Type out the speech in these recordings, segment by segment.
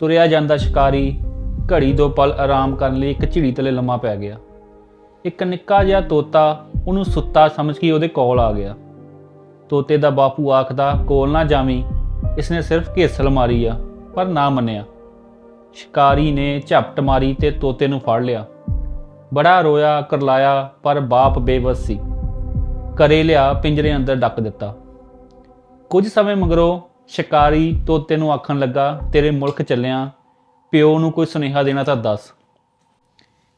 ਤੁਰਿਆ ਜਾਂਦਾ ਸ਼ਿਕਾਰੀ ਘੜੀ ਦੋ ਪਲ ਆਰਾਮ ਕਰਨ ਲਈ ਇੱਕ ਝਿੜੀ ਤਲੇ ਲੰਮਾ ਪੈ ਗਿਆ। ਇੱਕ ਨਿੱਕਾ ਜਿਹਾ ਤੋਤਾ ਉਹਨੂੰ ਸੁੱਤਾ ਸਮਝ ਕੇ ਉਹਦੇ ਕੋਲ ਆ ਗਿਆ। ਤੋਤੇ ਦਾ ਬਾਪੂ ਆਖਦਾ, ਕੋਲ ਨਾ ਜਾਵੀਂ। ਇਸਨੇ ਸਿਰਫ ਘੇਸਲ ਮਾਰੀ ਆ, ਪਰ ਨਾ ਮੰਨਿਆ। ਸ਼ਿਕਾਰੀ ਨੇ ਝਪਟ ਮਾਰੀ ਤੇ ਤੋਤੇ ਨੂੰ ਫੜ ਲਿਆ। ਬੜਾ ਰੋਇਆ, ਕਰਲਾਇਆ, ਪਰ ਬਾਪ ਬੇਵਸ ਸੀ। ਕਰੇ ਲਿਆ, ਪਿੰਜਰੇ ਅੰਦਰ ਡੱਕ ਦਿੱਤਾ। ਕੁਝ ਸਮੇਂ ਮਗਰੋਂ ਸ਼ਿਕਾਰੀ ਤੋਤੇ ਨੂੰ ਆਖਣ ਲੱਗਾ, ਤੇਰੇ ਮੁਲਕ ਚੱਲਿਆ, ਪਿਓ ਨੂੰ ਕੋਈ ਸੁਨੇਹਾ ਦੇਣਾ ਤਾਂ ਦੱਸ।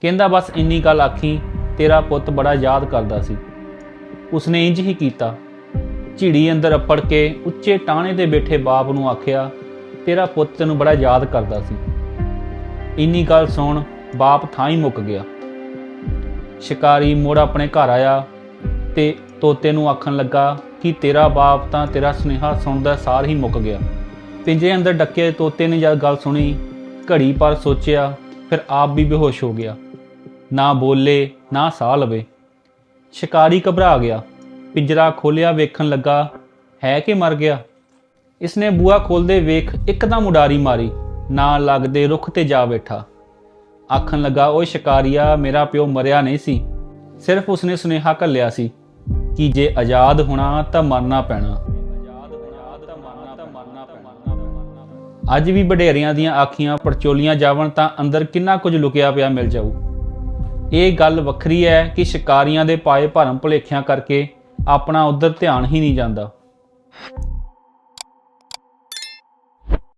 ਕਹਿੰਦਾ, ਬਸ ਇੰਨੀ ਗੱਲ ਆਖੀ, ਤੇਰਾ ਪੁੱਤ ਬੜਾ ਯਾਦ ਕਰਦਾ ਸੀ। ਉਸਨੇ ਇੰਜ ਹੀ ਕੀਤਾ। ਝਿੜੀ ਅੰਦਰ ਅੱਪੜ ਕੇ ਉੱਚੇ ਟਾਣੇ ਤੇ ਬੈਠੇ ਬਾਪ ਨੂੰ ਆਖਿਆ, ਤੇਰਾ ਪੁੱਤ ਤੈਨੂੰ ਬੜਾ ਯਾਦ ਕਰਦਾ ਸੀ। ਇੰਨੀ ਗੱਲ ਸੁਣ ਬਾਪ ਥਾਂ ਹੀ ਮੁੱਕ ਗਿਆ। ਸ਼ਿਕਾਰੀ ਮੁੜ ਆਪਣੇ ਘਰ ਆਇਆ ਤੇ ਤੋਤੇ ਨੂੰ ਆਖਣ ਲੱਗਾ ਕਿ ਤੇਰਾ ਬਾਪ ਤਾਂ ਤੇਰਾ ਸੁਨੇਹਾ ਸੁਣਦਾ ਸਾਰ ਹੀ ਮੁੱਕ ਗਿਆ। ਪਿੰਜਰੇ ਅੰਦਰ ਡੱਕੇ ਤੋਤੇ ਨੇ ਜਦ ਗੱਲ ਸੁਣੀ, ਘੜੀ ਪਰ ਸੋਚਿਆ, ਫਿਰ ਆਪ ਵੀ ਬੇਹੋਸ਼ ਹੋ ਗਿਆ। ਨਾ ਬੋਲੇ, ਨਾ ਸਾਹ ਲਵੇ। ਸ਼ਿਕਾਰੀ ਘਬਰਾ ਗਿਆ। ਪਿੰਜਰਾ ਖੋਲਿਆ ਵੇਖਣ ਲੱਗਾ, ਹੈ ਕਿ ਮਰ ਗਿਆ? ਇਸਨੇ ਬੂਹਾ ਖੋਲਦੇ ਵੇਖ ਇੱਕਦਮ ਉਡਾਰੀ ਮਾਰੀ। ਨਾ ਲੱਗਦੇ ਰੁੱਖ ਤੇ ਜਾ ਬੈਠਾ। ਆਖਣ ਲੱਗਾ, ਓਏ ਸ਼ਿਕਾਰੀਆ, ਮੇਰਾ ਪਿਓ ਮਰਿਆ ਨਹੀਂ ਸੀ। ਸਿਰਫ ਉਸਨੇ ਸੁਨੇਹਾ ਘੱਲਿਆ ਸੀ। ਕਿ ਜੇ ਆਜ਼ਾਦ ਹੋਣਾ ਤਾਂ ਮਰਨਾ ਪੈਣਾ। ਅੱਜ ਵੀ ਵਡੇਰਿਆਂ ਦੀਆਂ ਆਖੀਆਂ ਪਰਚੋਲੀਆਂ ਜਾਵਣ ਤਾਂ ਅੰਦਰ ਕਿੰਨਾ ਕੁਝ ਲੁਕਿਆ ਪਿਆ ਮਿਲ ਜਾਊ। ਇਹ ਗੱਲ ਵੱਖਰੀ ਹੈ ਕਿ ਸ਼ਿਕਾਰੀਆਂ ਦੇ ਪਾਏ ਭਰਮ ਭੁਲੇਖਿਆਂ ਕਰਕੇ ਆਪਣਾ ਉਧਰ ਧਿਆਨ ਹੀ ਨਹੀਂ ਜਾਂਦਾ।